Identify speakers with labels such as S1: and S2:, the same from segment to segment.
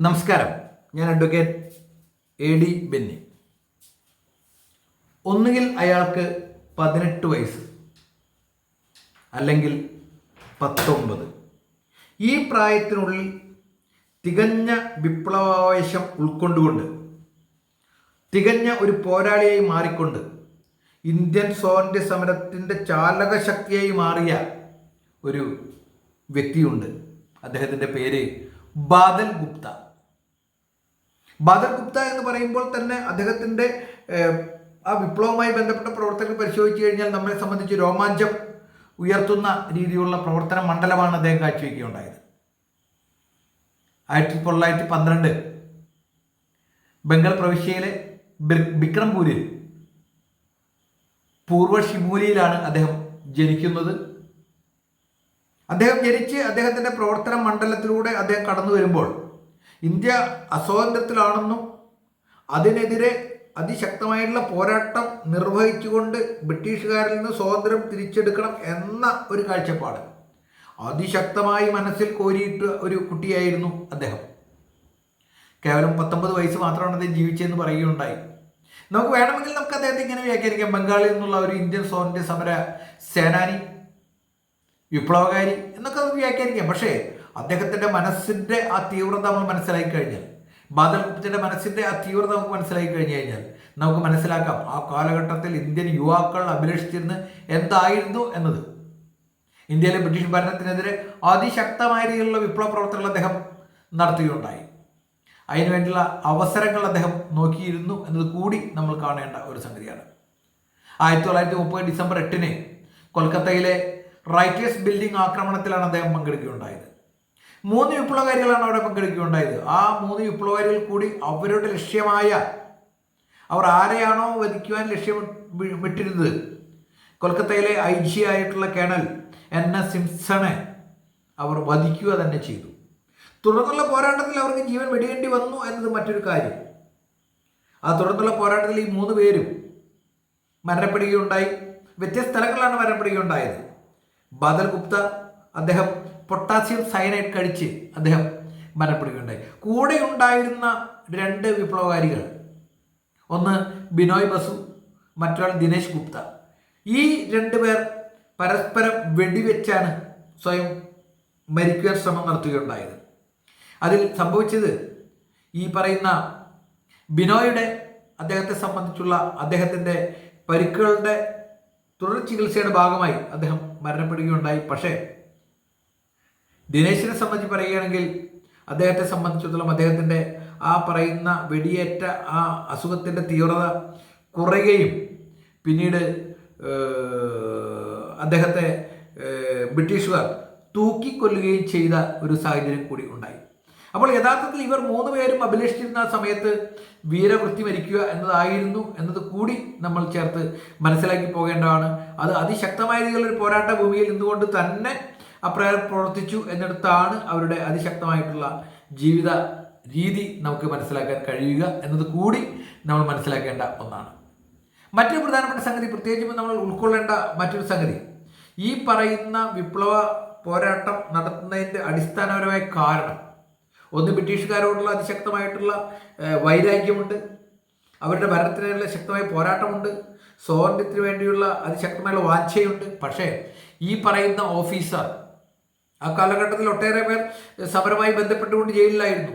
S1: നമസ്കാരം. ഞാൻ advocate A D Benny. ഒന്നുകിൽ അയാൾക്ക് പതിനെട്ട് വയസ്സ് അല്ലെങ്കിൽ പത്തൊമ്പത്. ഈ പ്രായത്തിനുള്ളിൽ തികഞ്ഞ വിപ്ലവാവേശം ഉൾക്കൊണ്ടുകൊണ്ട് തികഞ്ഞ ഒരു പോരാളിയായി മാറിക്കൊണ്ട് ഇന്ത്യൻ സ്വാതന്ത്ര്യ സമരത്തിന്റെ ചാലക ശക്തിയായി മാറിയ ഒരു വ്യക്തിയുണ്ട്. അദ്ദേഹത്തിന്റെ പേര് ബാദൽ ഗുപ്ത. ബാദൽ ഗുപ്ത എന്ന് പറയുമ്പോൾ തന്നെ അദ്ദേഹത്തിന്റെ ആ വിപ്ലവവുമായി ബന്ധപ്പെട്ട പ്രവർത്തനങ്ങൾ പരിശോധിച്ചു കഴിഞ്ഞാൽ നമ്മളെ സംബന്ധിച്ച് രോമാഞ്ചം ഉയർത്തുന്ന രീതിയിലുള്ള പ്രവർത്തന മണ്ഡലമാണ് അദ്ദേഹം കാഴ്ചവെക്കുകയുണ്ടായത്. ആയിരത്തി തൊള്ളായിരത്തി പന്ത്രണ്ട് ബംഗാൾ പ്രവിശ്യയിലെ ബിക്രംപൂരിൽ പൂർവ ഷിമൂലിയിലാണ് അദ്ദേഹം ജനിക്കുന്നത്. അദ്ദേഹം ജനിച്ച് അദ്ദേഹത്തിന്റെ പ്രവർത്തന മണ്ഡലത്തിലൂടെ അദ്ദേഹം കടന്നു വരുമ്പോൾ ഇന്ത്യ അസ്വാതന്ത്ര്യത്തിലാണെന്നും അതിനെതിരെ അതിശക്തമായിട്ടുള്ള പോരാട്ടം നിർവഹിച്ചുകൊണ്ട് ബ്രിട്ടീഷുകാരിൽ നിന്ന് സ്വാതന്ത്ര്യം തിരിച്ചെടുക്കണം എന്ന ഒരു കാഴ്ചപ്പാട്. അതിശക്തമായി മനസ്സിൽ കോരിയിട്ട് ഒരു കുട്ടിയായിരുന്നു അദ്ദേഹം. കേവലം പത്തൊമ്പത് വയസ്സ് മാത്രമാണ് അദ്ദേഹം ജീവിച്ചതെന്ന് പറയുകയുണ്ടായി. നമുക്ക് വേണമെങ്കിൽ നമുക്ക് അദ്ദേഹത്തെ ഇങ്ങനെ വ്യാഖ്യാനിക്കാം. ബംഗാളിൽ നിന്നുള്ള ഒരു ഇന്ത്യൻ സ്വാതന്ത്ര്യ സമര സേനാനി വിപ്ലവകാരി എന്നൊക്കെ നമുക്ക് വ്യാഖ്യാനിക്കാം. പക്ഷേ അദ്ദേഹത്തിന്റെ മനസ്സിന്റെ ആ തീവ്രത നമ്മൾ മനസ്സിലാക്കി കഴിഞ്ഞാൽ ബാദൽ ഗുപ്തയുടെ മനസ്സിന്റെ ആ തീവ്രത നമുക്ക് മനസ്സിലാക്കി കഴിഞ്ഞു കഴിഞ്ഞാൽ നമുക്ക് മനസ്സിലാക്കാം ആ കാലഘട്ടത്തിൽ ഇന്ത്യൻ യുവാക്കൾ അഭിലഷിച്ചിരുന്ന് എന്തായിരുന്നു എന്നത്. ഇന്ത്യയിലെ ബ്രിട്ടീഷ് ഭരണത്തിനെതിരെ അതിശക്തമായ രീതിയിലുള്ള വിപ്ലവ പ്രവർത്തനങ്ങൾ അദ്ദേഹം നടത്തുകയുണ്ടായി. അതിനുവേണ്ടിയുള്ള അവസരങ്ങൾ അദ്ദേഹം നോക്കിയിരുന്നു എന്നത് കൂടി നമ്മൾ കാണേണ്ട ഒരു സംഗതിയാണ്. ആയിരത്തി തൊള്ളായിരത്തി മുപ്പത് ഡിസംബർ എട്ടിന് കൊൽക്കത്തയിലെ റൈറ്റേഴ്സ് ബിൽഡിംഗ് ആക്രമണത്തിലാണ് അദ്ദേഹം പങ്കെടുക്കുകയുണ്ടായത്. മൂന്ന് വിപ്ലവകാരികളാണ് അവിടെ പങ്കെടുക്കുകയുണ്ടായത്. ആ മൂന്ന് വിപ്ലവകാരികൾ കൂടി അവരുടെ ലക്ഷ്യമായ അവർ ആരെയാണോ വധിക്കുവാൻ ലക്ഷ്യം വിട്ടിരുന്നത്? കൊൽക്കത്തയിലെ ഐ ജി ആയിട്ടുള്ള കേണൽ എൻ എസ് സിംസണെ അവർ വധിക്കുക തന്നെ ചെയ്തു. തുടർന്നുള്ള പോരാട്ടത്തിൽ അവർക്ക് ജീവൻ വെടിയേണ്ടി വന്നു എന്നത് മറ്റൊരു കാര്യം. ആ തുടർന്നുള്ള പോരാട്ടത്തിൽ ഈ മൂന്ന് പേരും മരണപ്പെടുകയുണ്ടായി. വ്യത്യസ്ത സ്ഥലങ്ങളിലാണ് മരണപ്പെടുകയുണ്ടായത്. ബദൽ ഗുപ്ത അദ്ദേഹം പൊട്ടാസ്യം സയനൈഡ് കഴിച്ച് അദ്ദേഹം മരണപ്പെടുകയുണ്ടായി. കൂടെ ഉണ്ടായിരുന്ന രണ്ട് വിപ്ലവകാരികൾ ഒന്ന് ബിനോയ് ബസു മറ്റൊരാൾ ദിനേശ് ഗുപ്ത. ഈ രണ്ടുപേർ പരസ്പരം വെടിവെച്ചാണ് സ്വയം മരിക്കുവാൻ ശ്രമം നടത്തുകയുണ്ടായത്. അതിൽ സംഭവിച്ചത് ഈ പറയുന്ന ബിനോയുടെ അദ്ദേഹത്തെ സംബന്ധിച്ചുള്ള അദ്ദേഹത്തിന്റെ പരിക്കുകളുടെ തുടർ ചികിത്സയുടെ ഭാഗമായി അദ്ദേഹം മരണപ്പെടുകയുണ്ടായി. പക്ഷേ ദിനേശിനെ സംബന്ധിച്ച് പറയുകയാണെങ്കിൽ അദ്ദേഹത്തെ സംബന്ധിച്ചിടത്തോളം അദ്ദേഹത്തിന്റെ ആ പറയുന്ന വെടിയേറ്റ ആ അസുഖത്തിന്റെ തീവ്രത കുറയുകയും പിന്നീട് അദ്ദേഹത്തെ ബ്രിട്ടീഷുകാർ തൂക്കിക്കൊല്ലുകയും ചെയ്ത ഒരു സാഹചര്യം കൂടി ഉണ്ടായി. അപ്പോൾ യഥാർത്ഥത്തിൽ ഇവർ മൂന്ന് പേരും അഭിലഷിച്ചിരുന്ന സമയത്ത് വീരവൃത്തി മരിക്കുക എന്നതായിരുന്നു എന്നത് കൂടി നമ്മൾ ചേർത്ത് മനസ്സിലാക്കി പോകേണ്ടതാണ്. അത് അതിശക്തമായ രീതിയിലുള്ള ഒരു പോരാട്ട ഭൂമിയിൽ നിന്നുകൊണ്ട് തന്നെ അപ്രകാരം പ്രവർത്തിച്ചു എന്നിടത്താണ് അവരുടെ അതിശക്തമായിട്ടുള്ള ജീവിത രീതി നമുക്ക് മനസ്സിലാക്കാൻ കഴിയുക എന്നത് കൂടി നമ്മൾ മനസ്സിലാക്കേണ്ട ഒന്നാണ്. മറ്റൊരു പ്രധാനപ്പെട്ട സംഗതി പ്രത്യേകിച്ചും നമ്മൾ ഉൾക്കൊള്ളേണ്ട മറ്റൊരു സംഗതി. ഈ പറയുന്ന വിപ്ലവ പോരാട്ടം നടത്തുന്നതിന്റെ അടിസ്ഥാനപരമായ കാരണം ഒന്ന് ബ്രിട്ടീഷുകാരോടുള്ള അതിശക്തമായിട്ടുള്ള വൈരാഗ്യമുണ്ട് അവരുടെ ഭരണത്തിനുള്ള ശക്തമായ പോരാട്ടമുണ്ട് സ്വാതന്ത്ര്യത്തിന് വേണ്ടിയുള്ള അതിശക്തമായുള്ള വാഞ്ചയുണ്ട്. പക്ഷേ ഈ പറയുന്ന ഓഫീസർ ആ കാലഘട്ടത്തിൽ ഒട്ടേറെ പേർ സമരമായി ബന്ധപ്പെട്ടുകൊണ്ട് ജയിലിലായിരുന്നു.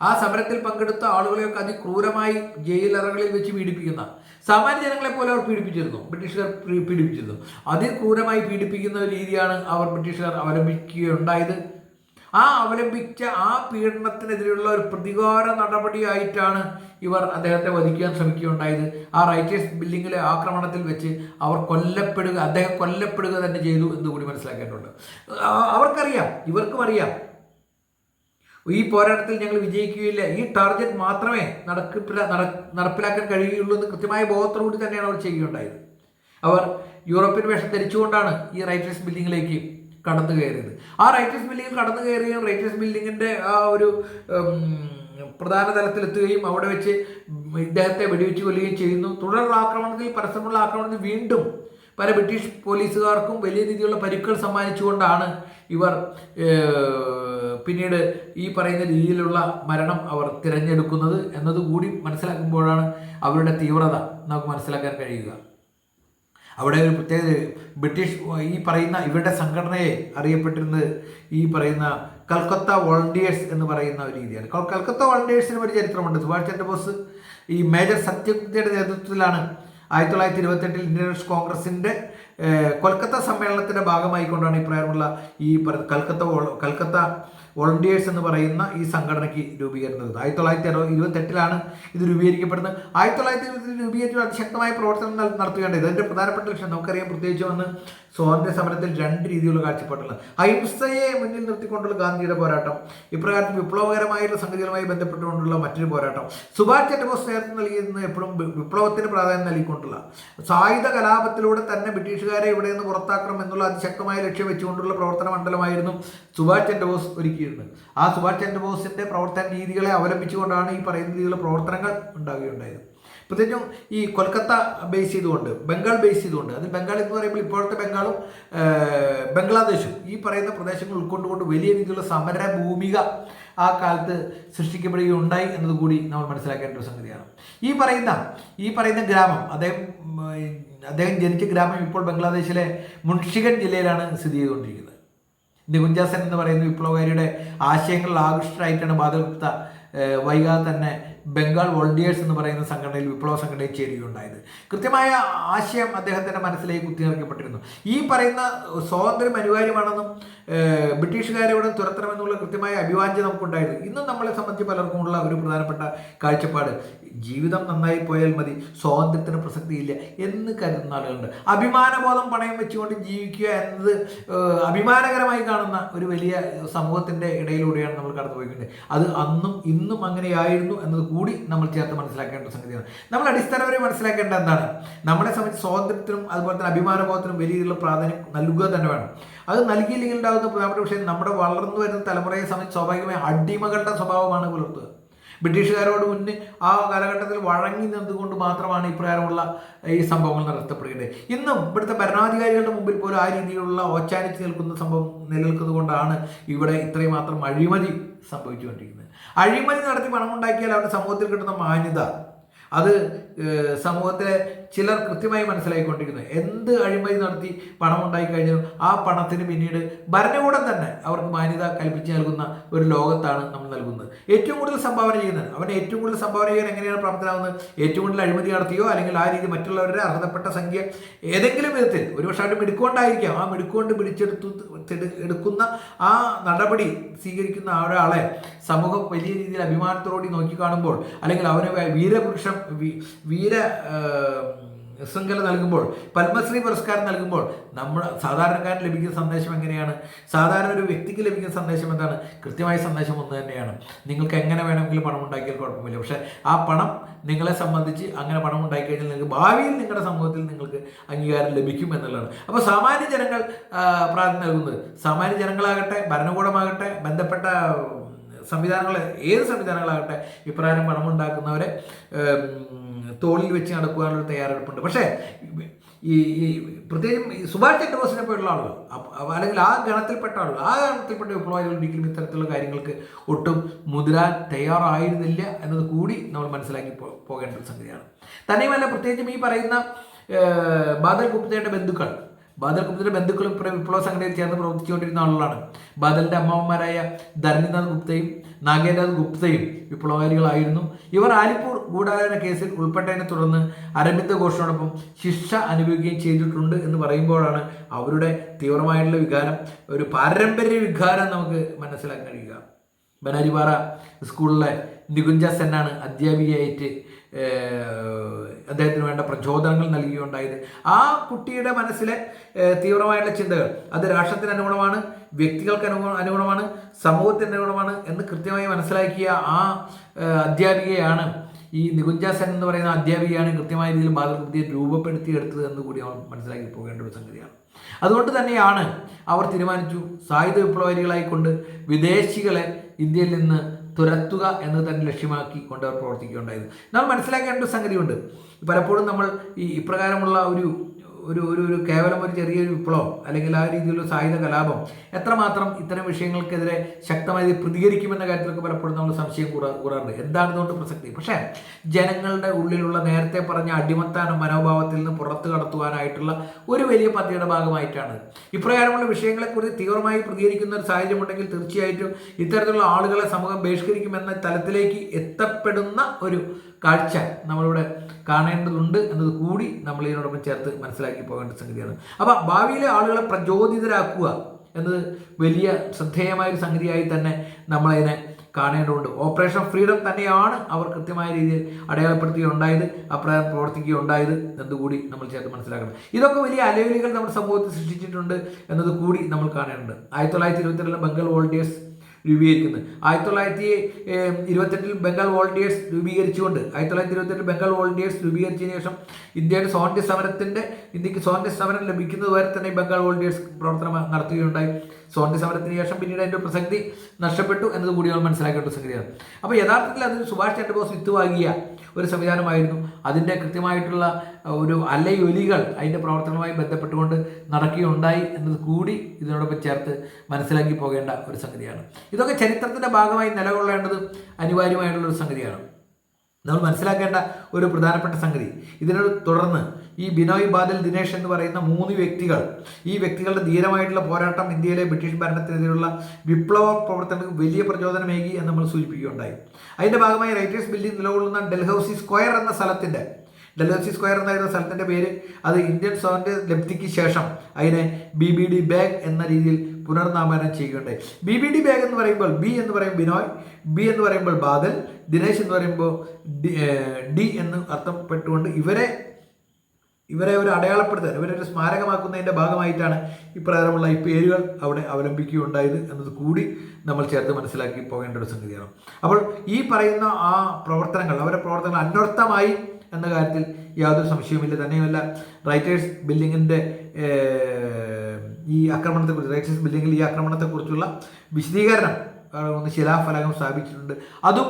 S1: ആ സമരത്തിൽ പങ്കെടുത്ത ആളുകളെയൊക്കെ അതിക്രൂരമായി ജയിലറകളിൽ വെച്ച് പീഡിപ്പിക്കുന്ന സാമാന്യ ജനങ്ങളെ പോലെ അവർ പീഡിപ്പിച്ചിരുന്നു ബ്രിട്ടീഷുകാർ പീഡിപ്പിച്ചിരുന്നു. അതിക്രൂരമായി പീഡിപ്പിക്കുന്ന രീതിയാണ് അവർ ബ്രിട്ടീഷുകാർ അവലംബിക്കുകയുണ്ടായത്. ആ അവലംബിച്ച ആ പീഡനത്തിനെതിരെയുള്ള ഒരു പ്രതികാര നടപടിയായിട്ടാണ് ഇവർ അദ്ദേഹത്തെ വധിക്കാൻ ശ്രമിക്കുകയുണ്ടായത്. ആ റൈറ്റേഴ്സ് ബിൽഡിങ്ങിലെ ആക്രമണത്തിൽ വെച്ച് അവർ കൊല്ലപ്പെടുക അദ്ദേഹം കൊല്ലപ്പെടുക തന്നെ ചെയ്തു എന്ന് കൂടി മനസ്സിലാക്കേണ്ടതുണ്ട്. അവർക്കറിയാം ഇവർക്കും അറിയാം. ഈ പോരാട്ടത്തിൽ ഞങ്ങൾ വിജയിക്കുകയില്ല. ഈ ടാർഗറ്റ് മാത്രമേ നടക്കിപ്പില നടപ്പിലാക്കാൻ കഴിയുകയുള്ളൂ എന്ന് കൃത്യമായ ബോധത്തോടുകൂടി തന്നെയാണ് അവർ ചെയ്യുകയുണ്ടായത്. അവർ യൂറോപ്യൻ വേഷം ധരിച്ചുകൊണ്ടാണ് ഈ റൈറ്റേഴ്സ് ബിൽഡിങ്ങിലേക്ക് കടന്നു കയറിയത്. ആ റൈറ്റേഴ്സ് ബിൽഡിങ്ങിൽ കടന്നു കയറുകയും റൈറ്റേഴ്സ് ബിൽഡിങ്ങിന്റെ ആ ഒരു പ്രധാന തലത്തിലെത്തുകയും അവിടെ വെച്ച് ഇദ്ദേഹത്തെ വെടിവെച്ച് കൊല്ലുകയും ചെയ്യുന്നു. തുടർന്നുള്ള ആക്രമണത്തിൽ പരസ്പരമുള്ള ആക്രമണത്തിൽ വീണ്ടും പല ബ്രിട്ടീഷ് പോലീസുകാർക്കും വലിയ രീതിയിലുള്ള പരിക്കുകൾ സമ്മാനിച്ചുകൊണ്ടാണ് ഇവർ പിന്നീട് ഈ പറയുന്ന രീതിയിലുള്ള മരണം അവർ തിരഞ്ഞെടുക്കുന്നത്. എന്നതുകൂടി മനസ്സിലാക്കുമ്പോഴാണ് അവരുടെ തീവ്രത നമുക്ക് മനസ്സിലാക്കാൻ കഴിയുക. അവിടെ ഒരു പ്രത്യേക ബ്രിട്ടീഷ് ഈ പറയുന്ന ഇവരുടെ സംഘടനയെ അറിയപ്പെട്ടിരുന്നത് ഈ പറയുന്ന കൽക്കത്ത വോളണ്ടിയേഴ്സ് എന്ന് പറയുന്ന ഒരു രീതിയാണ്. കൽ- കൽക്കത്ത വോളണ്ടിയേഴ്സിന് ഒരു ചരിത്രമുണ്ട്. സുഭാഷ് ചന്ദ്രബോസ് ഈ മേജർ സത്യഗുപ്തയുടെ നേതൃത്വത്തിലാണ് ആയിരത്തി തൊള്ളായിരത്തി ഇരുപത്തെട്ടിൽ ഇന്ത്യൻ കോൺഗ്രസിന്റെ കൊൽക്കത്ത സമ്മേളനത്തിന്റെ ഭാഗമായിക്കൊണ്ടാണ് ഇപ്രകാരമുള്ള ഈ കൽക്കത്ത കൽക്കത്ത വോളണ്ടിയേഴ്സ് എന്ന് പറയുന്ന ഈ സംഘടനയ്ക്ക് രൂപീകരണം ആയിരത്തി തൊള്ളായിരത്തി അറുപത് ഇരുപത്തെട്ടിലാണ് ഇത് രൂപീകരിക്കപ്പെടുന്നത്. ആയിരത്തി തൊള്ളായിരത്തി ഇരുപത്തി രൂപീകരിച്ചു അതിശക്തമായ പ്രവർത്തനം നടത്തുകയാണ് ഇതിന്റെ പ്രധാനപ്പെട്ട ലക്ഷ്യം നമുക്കറിയാം പ്രത്യേകിച്ച് വന്ന് സ്വാതന്ത്ര്യ സമരത്തിൽ രണ്ട് രീതിയിലുള്ള കാഴ്ചപ്പാടുകൾ അഹിംസയെ മുന്നിൽ നിർത്തിക്കൊണ്ടുള്ള ഗാന്ധിയുടെ പോരാട്ടം ഇപ്രകാരം വിപ്ലവകരമായുള്ള സംഗതികളുമായി ബന്ധപ്പെട്ടുകൊണ്ടുള്ള മറ്റൊരു പോരാട്ടം. സുഭാഷ് ചന്ദ്രബോസ് നേതൃത്വം നൽകിയിരുന്ന എപ്പോഴും വിപ്ലവത്തിന് പ്രാധാന്യം നൽകിക്കൊണ്ടുള്ള സായുധ കലാപത്തിലൂടെ തന്നെ ബ്രിട്ടീഷുകാരെ ഇവിടെ നിന്ന് പുറത്താക്കണം എന്നുള്ള അതിശക്തമായ ലക്ഷ്യം വെച്ചുകൊണ്ടുള്ള പ്രവർത്തന മണ്ഡലമായിരുന്നു സുഭാഷ് ചന്ദ്രബോസ് ഒരുക്കിയിരുന്നത് ആ സുഭാഷ് ചന്ദ്രബോസിന്റെ പ്രവർത്തന രീതികളെ അവലംബിച്ചുകൊണ്ടാണ് ഈ പറയുന്ന രീതിയിലുള്ള പ്രവർത്തനങ്ങൾ ഉണ്ടാകുകയുണ്ടായത്. പ്രത്യേകിച്ചും ഈ കൊൽക്കത്ത ബേസ് ചെയ്തുകൊണ്ട് ബംഗാൾ ബേസ് ചെയ്തുകൊണ്ട് അത് ബംഗാൾ എന്ന് പറയുമ്പോൾ ഇപ്പോഴത്തെ ബംഗാളും ബംഗ്ലാദേശും ഈ പറയുന്ന പ്രദേശങ്ങൾ ഉൾക്കൊണ്ടുകൊണ്ട് വലിയ രീതിയിലുള്ള സമര ഭൂമിക ആ കാലത്ത് സൃഷ്ടിക്കപ്പെടുകയുണ്ടായി എന്നതുകൂടി നമ്മൾ മനസ്സിലാക്കേണ്ട ഒരു സംഗതിയാണ്. ഈ പറയുന്ന ഈ പറയുന്ന ഗ്രാമം അദ്ദേഹം അദ്ദേഹം ജനിച്ച ഗ്രാമം ഇപ്പോൾ ബംഗ്ലാദേശിലെ മുൻഷിഗൻ ജില്ലയിലാണ് സ്ഥിതി ചെയ്തുകൊണ്ടിരിക്കുന്നത്. നികുഞ്ചാസൻ എന്ന് പറയുന്ന വിപ്ലവകാരിയുടെ ആശയങ്ങളിൽ ആകൃഷ്ടരായിട്ടാണ് ബാദൽ ഗുപ്ത വൈകാതെ തന്നെ ബംഗാൾ വോളണ്ടിയേഴ്സ് എന്ന് പറയുന്ന സംഘടനയിൽ വിപ്ലവ സംഘടനയിൽ ചേരുകയുണ്ടായത്. കൃത്യമായ ആശയം അദ്ദേഹത്തിന്റെ മനസ്സിലേക്ക് കുത്തിനിറക്കപ്പെട്ടിരുന്നു ഈ പറയുന്ന സ്വാതന്ത്ര്യം അനിവാര്യമാണെന്നും ബ്രിട്ടീഷുകാരോട് തുരത്തണമെന്നുള്ള കൃത്യമായ അഭിവാഞ്ച നമുക്കുണ്ടായിരുന്നു. ഇന്നും നമ്മളെ സംബന്ധിച്ച് പലർക്കുമുള്ള ഒരു പ്രധാനപ്പെട്ട കാഴ്ചപ്പാട് ജീവിതം നന്നായി പോയാൽ മതി സ്വാതന്ത്ര്യത്തിന് പ്രസക്തിയില്ല എന്ന് കരുതുന്ന ആളുകളുണ്ട്. അഭിമാനബോധം പണയം വെച്ചുകൊണ്ട് ജീവിക്കുക എന്നത് അഭിമാനകരമായി കാണുന്ന ഒരു വലിയ സമൂഹത്തിന്റെ ഇടയിലൂടെയാണ് നമ്മൾ കടന്നുപോയിക്കുന്നത് അത് അന്നും ഇന്നും അങ്ങനെയായിരുന്നു എന്നത് കൂടി നമ്മൾ ചേർത്ത് മനസ്സിലാക്കേണ്ട സംഗതിയാണ്. നമ്മൾ അടിസ്ഥാനപരമായി മനസ്സിലാക്കേണ്ട എന്താണ്? നമ്മളെ സംബന്ധിച്ച് സ്വാതന്ത്ര്യത്തിനും അതുപോലെ തന്നെ അഭിമാനബോധത്തിനും വലിയ രീതിയിലുള്ള പ്രാധാന്യം നൽകുക തന്നെ വേണം. അത് നൽകിയില്ലെങ്കിൽ ഉണ്ടാകുന്ന പ്രധാനപ്പെട്ട വിഷയം നമ്മുടെ വളർന്നു വരുന്ന തലമുറയെ സംബന്ധിച്ച് സ്വാഭാവികമായി അടിമകളുടെ സ്വഭാവമാണ് പുലർത്തുക. ബ്രിട്ടീഷുകാരോട് മുന്നേ ആ കാലഘട്ടത്തിൽ വഴങ്ങി നിന്നുകൊണ്ട് മാത്രമാണ് ഇപ്രകാരമുള്ള ഈ സംഭവങ്ങൾ നടത്തപ്പെടുകയുണ്ട് ഇന്നും ഇവിടുത്തെ ഭരണാധികാരികളുടെ മുമ്പിൽ പോലും ആ രീതിയിലുള്ള ഓച്ചാനിച്ച് നിൽക്കുന്ന സംഭവം നിലനിൽക്കുന്നത് കൊണ്ടാണ് ഇവിടെ ഇത്രയും മാത്രം അഴിമതി സംഭവിച്ചുകൊണ്ടിരിക്കുന്നത്. അഴിമതി നടത്തി പണമുണ്ടാക്കിയാൽ അവരുടെ സമൂഹത്തിൽ കിട്ടുന്ന മാന്യത അത് സമൂഹത്തെ ചിലർ കൃത്യമായി മനസ്സിലാക്കിക്കൊണ്ടിരിക്കുന്നത് എന്ത് അഴിമതി നടത്തി പണം ഉണ്ടായി കഴിഞ്ഞാലും ആ പണത്തിന് പിന്നീട് ഭരണകൂടം തന്നെ അവർക്ക് മാന്യത കൽപ്പിച്ച് നൽകുന്ന ഒരു ലോകത്താണ് നമ്മൾ നൽകുന്നത്. ഏറ്റവും കൂടുതൽ സംഭാവന ചെയ്യുന്നത് അവൻ ഏറ്റവും കൂടുതൽ സംഭാവന ചെയ്യാൻ എങ്ങനെയാണ് പ്രാപ്തനാകുന്നത്? ഏറ്റവും കൂടുതൽ അഴിമതി നടത്തിയോ അല്ലെങ്കിൽ ആ രീതി മറ്റുള്ളവരുടെ അർഹതപ്പെട്ട സംഖ്യ ഏതെങ്കിലും വിധത്തിൽ. ഒരുപക്ഷെ അവർ മിടുക്കൊണ്ടായിരിക്കാം ആ മിടുക്കൊണ്ട് പിടിച്ചെടുത്തു എടുക്കുന്ന ആ നടപടി സ്വീകരിക്കുന്ന ഒരാളെ സമൂഹം വലിയ രീതിയിൽ അഭിമാനത്തോടെ നോക്കി കാണുമ്പോൾ അല്ലെങ്കിൽ അവന് വീരപുരുഷം വീര ശൃംഖല നൽകുമ്പോൾ പത്മശ്രീ പുരസ്കാരം നൽകുമ്പോൾ നമ്മൾ സാധാരണക്കാരന് ലഭിക്കുന്ന സന്ദേശം എങ്ങനെയാണ്? സാധാരണ ഒരു വ്യക്തിക്ക് ലഭിക്കുന്ന സന്ദേശം എന്താണ്? കൃത്യമായ സന്ദേശം ഒന്ന് തന്നെയാണ്. നിങ്ങൾക്ക് എങ്ങനെ വേണമെങ്കിലും പണം ഉണ്ടാക്കിയാൽ കുഴപ്പമില്ല. പക്ഷേ ആ പണം നിങ്ങളെ സംബന്ധിച്ച് അങ്ങനെ പണം ഉണ്ടാക്കി കഴിഞ്ഞാൽ നിങ്ങൾക്ക് ഭാവിയിൽ നിങ്ങളുടെ സമൂഹത്തിൽ നിങ്ങൾക്ക് അംഗീകാരം ലഭിക്കും എന്നുള്ളതാണ്. അപ്പോൾ സാമാന്യ ജനങ്ങൾ പ്രാധാന്യം നൽകുന്നത്. സാമാന്യ ജനങ്ങളാകട്ടെ ഭരണകൂടമാകട്ടെ ബന്ധപ്പെട്ട സംവിധാനങ്ങൾ ഏത് സംവിധാനങ്ങളാകട്ടെ ഇപ്രകാരം പണമുണ്ടാക്കുന്നവരെ തോളിൽ വെച്ച് നടക്കുവാനുള്ള തയ്യാറെടുപ്പുണ്ട്. പക്ഷേ ഈ ഈ പ്രത്യേകിച്ചും ഈ സുഭാഷ് ചന്ദ്രബോസിനെ പോലുള്ള ആളുകൾ അല്ലെങ്കിൽ ആ ഗണത്തിൽപ്പെട്ട ആളുകൾ ആ ഗണത്തിൽപ്പെട്ട വിപ്ലവകാരികൾ ഒരിക്കലും ഇത്തരത്തിലുള്ള കാര്യങ്ങൾക്ക് ഒട്ടും മുതിരാൻ തയ്യാറായിരുന്നില്ല എന്നത് കൂടി നമ്മൾ മനസ്സിലാക്കി പോകേണ്ട ഒരു സംഗതിയാണ്. തന്നെയുമല്ല പ്രത്യേകിച്ചും ഈ പറയുന്ന ബാദൽ ഗുപ്തയുടെ ബന്ധുക്കൾ ബാദൽ ഗുപ്തയുടെ ബന്ധുക്കളും വിപ്ലവ സംഘടനയിൽ ചേർന്ന് പ്രവർത്തിച്ചുകൊണ്ടിരുന്ന ആളുകളാണ്. ബാദലിന്റെ അമ്മാവന്മാരായ ധരണിനാഥ് ഗുപ്തയും നാഗേന്ദ്രനാഥ് ഗുപ്തയും വിപ്ലവകാരികളായിരുന്നു. ഇവർ ആലിപ്പൂർ ഗൂഢാലോചന കേസിൽ ഉൾപ്പെട്ടതിനെ തുടർന്ന് അരവിന്ദ് ഘോഷിനോടൊപ്പം ശിക്ഷ അനുഭവിക്കുകയും ചെയ്തിട്ടുണ്ട് എന്ന് പറയുമ്പോഴാണ് അവരുടെ തീവ്രമായിട്ടുള്ള വികാരം ഒരു പാരമ്പര്യ വികാരം നമുക്ക് മനസ്സിലാക്കാൻ കഴിയുക. ബനാരിപാറ സ്കൂളിലെ നികുഞ്ച സെന്നാണ് അധ്യാപികയായിട്ട് അദ്ദേഹത്തിന് വേണ്ട പ്രചോദനങ്ങൾ നൽകുകയുണ്ടായത് ആ കുട്ടിയുടെ മനസ്സിലെ തീവ്രമായുള്ള ചിന്തകൾ അത് രാഷ്ട്രത്തിന് അനുഗുണമാണ് വ്യക്തികൾക്ക് അനുഗുണ അനുഗുണമാണ് സമൂഹത്തിന് അനുഗുണമാണ് എന്ന് കൃത്യമായി മനസ്സിലാക്കിയ ആ അധ്യാപികയാണ് ഈ നികുഞ്ച സെൻ എന്ന് പറയുന്ന അധ്യാപികയാണ് കൃത്യമായ രീതിയിൽ രൂപപ്പെടുത്തി രൂപപ്പെടുത്തിയെടുത്തത് എന്ന് കൂടി നമ്മൾ മനസ്സിലാക്കി പോകേണ്ട ഒരു സംഗതിയാണ്. അതുകൊണ്ട് തന്നെയാണ് അവർ തീരുമാനിച്ചു സായുധ വിപ്ലവകാരികളായിക്കൊണ്ട് വിദേശികളെ ഇന്ത്യയിൽ നിന്ന് തുരത്തുക എന്ന് തന്നെ ലക്ഷ്യമാക്കി കൊണ്ട് അവർ പ്രവർത്തിക്കുകയുണ്ടായിരുന്നു നമ്മൾ മനസ്സിലാക്കേണ്ട ഒരു സംഗതിയുണ്ട്. പലപ്പോഴും നമ്മൾ ഈ ഇപ്രകാരമുള്ള ഒരു ഒരു ഒരു ഒരു കേവലം ഒരു ചെറിയൊരു വിപ്ലവം അല്ലെങ്കിൽ ആ രീതിയിലുള്ള സായുധ കലാപം എത്രമാത്രം ഇത്തരം വിഷയങ്ങൾക്കെതിരെ ശക്തമായി പ്രതികരിക്കുമെന്ന കാര്യത്തിലൊക്കെ പലപ്പോഴും നമ്മൾ സംശയം കൂടാ കൂടാറുണ്ട്. എന്താണ് ഇതുകൊണ്ട് പ്രസക്തി? പക്ഷേ ജനങ്ങളുടെ ഉള്ളിലുള്ള നേരത്തെ പറഞ്ഞ അടിമത്താന മനോഭാവത്തിൽ നിന്ന് പുറത്തു കടത്തുവാനായിട്ടുള്ള ഒരു വലിയ പദ്ധതിയുടെ ഭാഗമായിട്ടാണ്. ഇപ്രകാരമുള്ള വിഷയങ്ങളെക്കുറിച്ച് തീവ്രമായി പ്രതികരിക്കുന്ന ഒരു സാഹചര്യം ഉണ്ടെങ്കിൽ തീർച്ചയായിട്ടും ഇത്തരത്തിലുള്ള ആളുകളെ സമൂഹം ബഹിഷ്കരിക്കുമെന്ന തലത്തിലേക്ക് എത്തപ്പെടുന്ന ഒരു കാഴ്ച നമ്മളിവിടെ കാണേണ്ടതുണ്ട് എന്നത് കൂടി നമ്മൾ ഇതിനോടൊപ്പം ചേർത്ത് മനസ്സിലാക്കി പോകേണ്ട സംഗതിയാണ്. അപ്പോൾ ഭാവിയിലെ ആളുകളെ പ്രചോദിതരാക്കുക എന്നത് വലിയ ശ്രദ്ധേയമായ ഒരു സംഗതിയായി തന്നെ നമ്മളതിനെ കാണേണ്ടതുണ്ട്. ഓപ്പറേഷൻ ഫ്രീഡം തന്നെയാണ് അവർ കൃത്യമായ രീതിയിൽ അടയാളപ്പെടുത്തുകയുണ്ടായത് അപ്രകാരം പ്രവർത്തിക്കുകയുണ്ടായത് എന്നുകൂടി നമ്മൾ ചേർത്ത് മനസ്സിലാക്കണം. ഇതൊക്കെ വലിയ അലവിലികൾ നമ്മുടെ സമൂഹത്തിൽ സൃഷ്ടിച്ചിട്ടുണ്ട് എന്നത് കൂടി നമ്മൾ കാണേണ്ടതുണ്ട്. ആയിരത്തി തൊള്ളായിരത്തി ഇരുപത്തിരണ്ടിലെ ബംഗാൾ വോൾട്ടിയേഴ്സ് രൂപീകരിക്കുന്നത്. ആയിരത്തി തൊള്ളായിരത്തി ഇരുപത്തെട്ടിൽ ബംഗാൾ വോളണ്ടിയേഴ്സ് രൂപീകരിച്ചുകൊണ്ട് ആയിരത്തി തൊള്ളായിരത്തി ഇരുപത്തെട്ടിൽ ബംഗാൾ വോളണ്ടിയേഴ്സ് രൂപീകരിച്ചതിന് ശേഷം ഇന്ത്യയുടെ സ്വാതന്ത്ര്യ സമരത്തിന്റെ ഇന്ത്യയ്ക്ക് സ്വാതന്ത്ര്യ സമരം ലഭിക്കുന്നത് വരെ തന്നെ ബംഗാൾ വോളണ്ടിയേഴ്സ് പ്രവർത്തനം നടത്തുകയുണ്ടായി. സ്വാതന്ത്ര്യ സമരത്തിന് ശേഷം പിന്നീട് അതിന്റെ പ്രസക്തി നഷ്ടപ്പെട്ടു എന്നത് കൂടി നമ്മൾ മനസ്സിലാക്കേണ്ട സംഗതിയാണ്. അപ്പോൾ യഥാർത്ഥത്തിൽ അതിന് സുഭാഷ് ചന്ദ്രബോസ് വിത്തുവാകിയ ഒരു സംവിധാനമായിരുന്നു. അതിന്റെ കൃത്യമായിട്ടുള്ള ഒരു അലയൊലികൾ അതിന്റെ പ്രവർത്തനവുമായി ബന്ധപ്പെട്ടുകൊണ്ട് നടക്കുകയുണ്ടായി എന്നത് കൂടി ഇതിനോടൊപ്പം ചേർത്ത് മനസ്സിലാക്കി പോകേണ്ട ഒരു സംഗതിയാണ്. ഇതൊക്കെ ചരിത്രത്തിന്റെ ഭാഗമായി നിലകൊള്ളേണ്ടത് അനിവാര്യമായിട്ടുള്ള ഒരു സംഗതിയാണ്. നമ്മൾ മനസ്സിലാക്കേണ്ട ഒരു പ്രധാനപ്പെട്ട സംഗതി. ഇതിനോട് തുടർന്ന് ഈ ബിനോയ് ബാദൽ ദിനേഷ് എന്ന് പറയുന്ന മൂന്ന് വ്യക്തികൾ ഈ വ്യക്തികളുടെ ധീരമായിട്ടുള്ള പോരാട്ടം ഇന്ത്യയിലെ ബ്രിട്ടീഷ് ഭരണത്തിനെതിരെയുള്ള വിപ്ലവ പ്രവർത്തനങ്ങൾക്ക് വലിയ പ്രചോദനമേകി എന്ന് നമ്മൾ സൂചിപ്പിക്കുകയുണ്ടായി. അതിന്റെ ഭാഗമായി റൈറ്റേഴ്സ് ബിൽഡിംഗ് നിലകൊള്ളുന്ന ഡൽഹൌസി സ്ക്വയർ എന്ന സ്ഥലത്തിന്റെ ഡൽഹൌസി സ്ക്വയർ എന്നായിരുന്ന സ്ഥലത്തിന്റെ പേര് അത് ഇന്ത്യൻ സ്വാതന്ത്ര്യ ലബ്ധിക്ക് ശേഷം അതിനെ ബി ബി ഡി ബാഗ് എന്ന രീതിയിൽ പുനർനാമകരണം ചെയ്യുകയുണ്ടായി. ബി ബി ഡി ബാഗ് എന്ന് പറയുമ്പോൾ ബി എന്ന് പറയും ബിനോയ് ബി എന്ന് പറയുമ്പോൾ ബാദൽ ദിനേശ് എന്ന് പറയുമ്പോൾ ഡി എന്ന് അർത്ഥപ്പെട്ടുകൊണ്ട് ഇവരെ ഇവരെ ഒരു അടയാളപ്പെടുത്താൻ ഇവരെ ഒരു സ്മാരകമാക്കുന്നതിന്റെ ഭാഗമായിട്ടാണ് ഇപ്രകാരമുള്ള ഈ പേരുകൾ അവിടെ അവലംബിക്കുകയുണ്ടായത് എന്നത് കൂടി നമ്മൾ ചേർത്ത് മനസ്സിലാക്കി പോകേണ്ട ഒരു സംഗതിയാണ്. അപ്പോൾ ഈ പറയുന്ന ആ പ്രവർത്തനങ്ങൾ അവരുടെ പ്രവർത്തനങ്ങൾ അന്വർത്ഥമായി എന്ന കാര്യത്തിൽ യാതൊരു സംശയവുമില്ല. തന്നെയുമല്ല റൈറ്റേഴ്സ് ബിൽഡിങ്ങിന്റെ ഈ ആക്രമണത്തെക്കുറിച്ച് റൈറ്റേഴ്സ് ബിൽഡിങ്ങിൽ ഈ ആക്രമണത്തെക്കുറിച്ചുള്ള വിശദീകരണം ഒന്ന് ശിലാഫലകം സ്ഥാപിച്ചിട്ടുണ്ട് അതും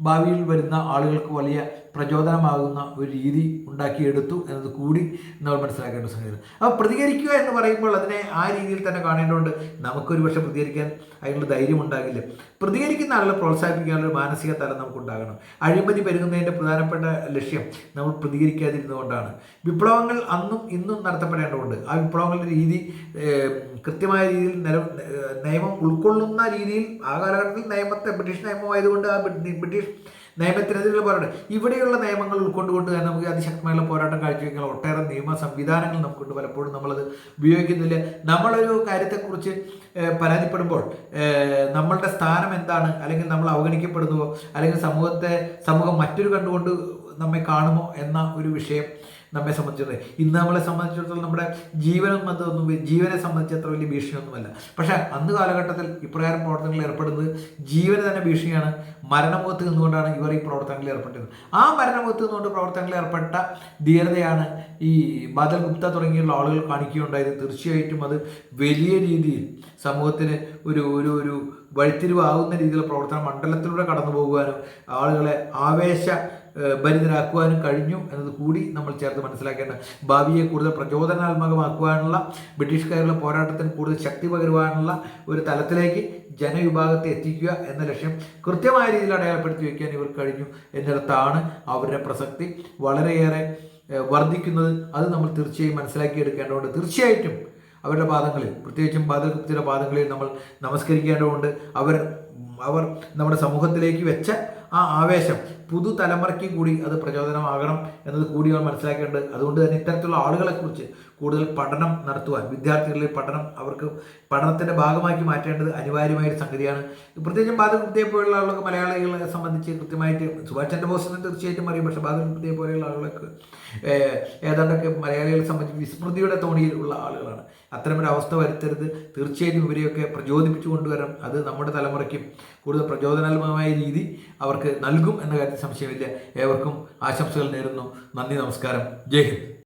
S1: ഭാവിയിൽ വരുന്ന ആളുകൾക്ക് വലിയ പ്രചോദനമാകുന്ന ഒരു രീതി ഉണ്ടാക്കിയെടുത്തു എന്നത് കൂടി നമ്മൾ മനസ്സിലാക്കേണ്ട സംഗതിയാണ്. അപ്പോൾ പ്രതികരിക്കുക എന്ന് പറയുമ്പോൾ അതിനെ ആ രീതിയിൽ തന്നെ കാണേണ്ടതുകൊണ്ട് നമുക്കൊരു പക്ഷേ പ്രതികരിക്കാൻ അതിനുള്ള ധൈര്യം ഉണ്ടാകില്ല. പ്രതികരിക്കുന്ന ആളുകളെ പ്രോത്സാഹിപ്പിക്കാനുള്ള മാനസിക തലം നമുക്കുണ്ടാകണം. അഴിമതി പെരുകുന്നതിന്റെ പ്രധാനപ്പെട്ട ലക്ഷ്യം നമ്മൾ പ്രതികരിക്കാതിരുന്നുകൊണ്ടാണ് വിപ്ലവങ്ങൾ അന്നും ഇന്നും നടത്തപ്പെടേണ്ടതുണ്ട്. ആ വിപ്ലവങ്ങളുടെ രീതി കൃത്യമായ രീതിയിൽ നിയമം ഉൾക്കൊള്ളുന്ന രീതിയിൽ ആ കാലഘട്ടത്തിൽ നിയമത്തെ ബ്രിട്ടീഷ് നിയമമായതുകൊണ്ട് ആ ബ്രിട്ടീഷ് നിയമത്തിനെതിരെയുള്ള പോരാട്ടം ഇവിടെയുള്ള നിയമങ്ങൾ ഉൾക്കൊണ്ടുകൊണ്ട് തന്നെ നമുക്ക് അതിശക്തമായുള്ള പോരാട്ടം കാഴ്ചവെക്കാൻ ഒട്ടേറെ നിയമ സംവിധാനങ്ങൾ നമുക്കുണ്ട്. പലപ്പോഴും നമ്മളത് ഉപയോഗിക്കുന്നില്ല. നമ്മളൊരു കാര്യത്തെക്കുറിച്ച് പരാതിപ്പെടുമ്പോൾ നമ്മളുടെ സ്ഥാനം എന്താണ്? അല്ലെങ്കിൽ നമ്മൾ അവഗണിക്കപ്പെടുന്നുവോ? അല്ലെങ്കിൽ സമൂഹത്തെ സമൂഹം മറ്റൊരു കണ്ടുകൊണ്ട് നമ്മെ കാണുമോ? എന്ന ഒരു വിഷയം നമ്മെ സംബന്ധിച്ചിടത്തോളം ഇന്ന് നമ്മളെ സംബന്ധിച്ചിടത്തോളം നമ്മുടെ ജീവനും അതൊന്നും ജീവനെ സംബന്ധിച്ച് അത്ര വലിയ ഭീഷണിയൊന്നുമല്ല. പക്ഷേ അന്ന് കാലഘട്ടത്തിൽ ഇപ്രകാരം പ്രവർത്തനങ്ങളിൽ ഏർപ്പെടുന്നത് ജീവനെ തന്നെ ഭീഷണിയാണ്. മരണമുഖത്ത് നിന്നുകൊണ്ടാണ് ഇവർ ഈ പ്രവർത്തനങ്ങളിൽ ഏർപ്പെട്ടത് ആ മരണമുഖത്ത് നിന്നുകൊണ്ട് പ്രവർത്തനങ്ങളിൽ ഏർപ്പെട്ട ധീരതയാണ് ഈ ബാദൽ ഗുപ്ത തുടങ്ങിയുള്ള ആളുകൾ കാണിക്കുകയുണ്ടായത്. തീർച്ചയായിട്ടും അത് വലിയ രീതിയിൽ സമൂഹത്തിന് ഒരു ഒരു ഒരു വഴിത്തിരിവാകുന്ന രീതിയിലുള്ള പ്രവർത്തന മണ്ഡലത്തിലൂടെ കടന്നു പോകുവാനും ആളുകളെ ആവേശ ഭരിതരാക്കുവാനും കഴിഞ്ഞു എന്നത് കൂടി നമ്മൾ ചേർത്ത് മനസ്സിലാക്കേണ്ട. ഭാവിയെ കൂടുതൽ പ്രചോദനാത്മകമാക്കുവാനുള്ള ബ്രിട്ടീഷുകാരുടെ പോരാട്ടത്തിന് കൂടുതൽ ശക്തി പകരുവാനുള്ള ഒരു തലത്തിലേക്ക് ജനവിഭാഗത്തെ എത്തിക്കുക എന്ന ലക്ഷ്യം കൃത്യമായ രീതിയിൽ അടയാളപ്പെടുത്തി വയ്ക്കാൻ ഇവർ കഴിഞ്ഞു എന്നിടത്താണ് അവരുടെ പ്രസക്തി വളരെയേറെ വർദ്ധിക്കുന്നത്. അത് നമ്മൾ തീർച്ചയായും മനസ്സിലാക്കിയെടുക്കേണ്ടതുണ്ട്. തീർച്ചയായിട്ടും അവരുടെ പാദങ്ങളിൽ പ്രത്യേകിച്ചും ബാദൽഗുപ്തിയുടെ പാദങ്ങളിൽ നമ്മൾ നമസ്കരിക്കേണ്ടതുണ്ട്. അവർ അവർ നമ്മുടെ സമൂഹത്തിലേക്ക് വെച്ച ആ ആവേശം പുതുതലമുറയ്ക്ക് കൂടി അത് പ്രചോദനമാകണം എന്നത് കൂടി അവർ മനസ്സിലാക്കേണ്ടത്. അതുകൊണ്ട് തന്നെ ഇത്തരത്തിലുള്ള ആളുകളെക്കുറിച്ച് കൂടുതൽ പഠനം നടത്തുവാൻ വിദ്യാർത്ഥികളിൽ പഠനം അവർക്ക് പഠനത്തിന്റെ ഭാഗമാക്കി മാറ്റേണ്ടത് അനിവാര്യമായ ഒരു സംഗതിയാണ്. പ്രത്യേകിച്ചും ബാദകുപ്തിയെ പോലുള്ള ആളുകൾക്ക് മലയാളികളെ സംബന്ധിച്ച് കൃത്യമായിട്ട് സുഭാഷ് ചന്ദ്രബോസിനെ തീർച്ചയായിട്ടും അറിയും. പക്ഷേ ബാദകുപ്തിയെ പോലെയുള്ള ആളുകൾക്ക് ഏതാണ്ടൊക്കെ മലയാളികളെ സംബന്ധിച്ച് വിസ്മൃതിയുടെ തോണിയിലുള്ള ആളുകളാണ്. അത്തരമൊരു അവസ്ഥ വരുത്തരുത്. തീർച്ചയായിട്ടും ഇവരെയൊക്കെ പ്രചോദിപ്പിച്ചു കൊണ്ടുവരാം അത് നമ്മുടെ തലമുറയ്ക്കും കൂടുതൽ പ്രചോദനാത്മകമായ രീതി അവർക്ക് നൽകും എന്ന കാര്യത്തിൽ സംശയമില്ല. ഏവർക്കും ആശംസകൾ നേരുന്നു. നന്ദി നമസ്കാരം. ജയ് ഹിന്ദ്.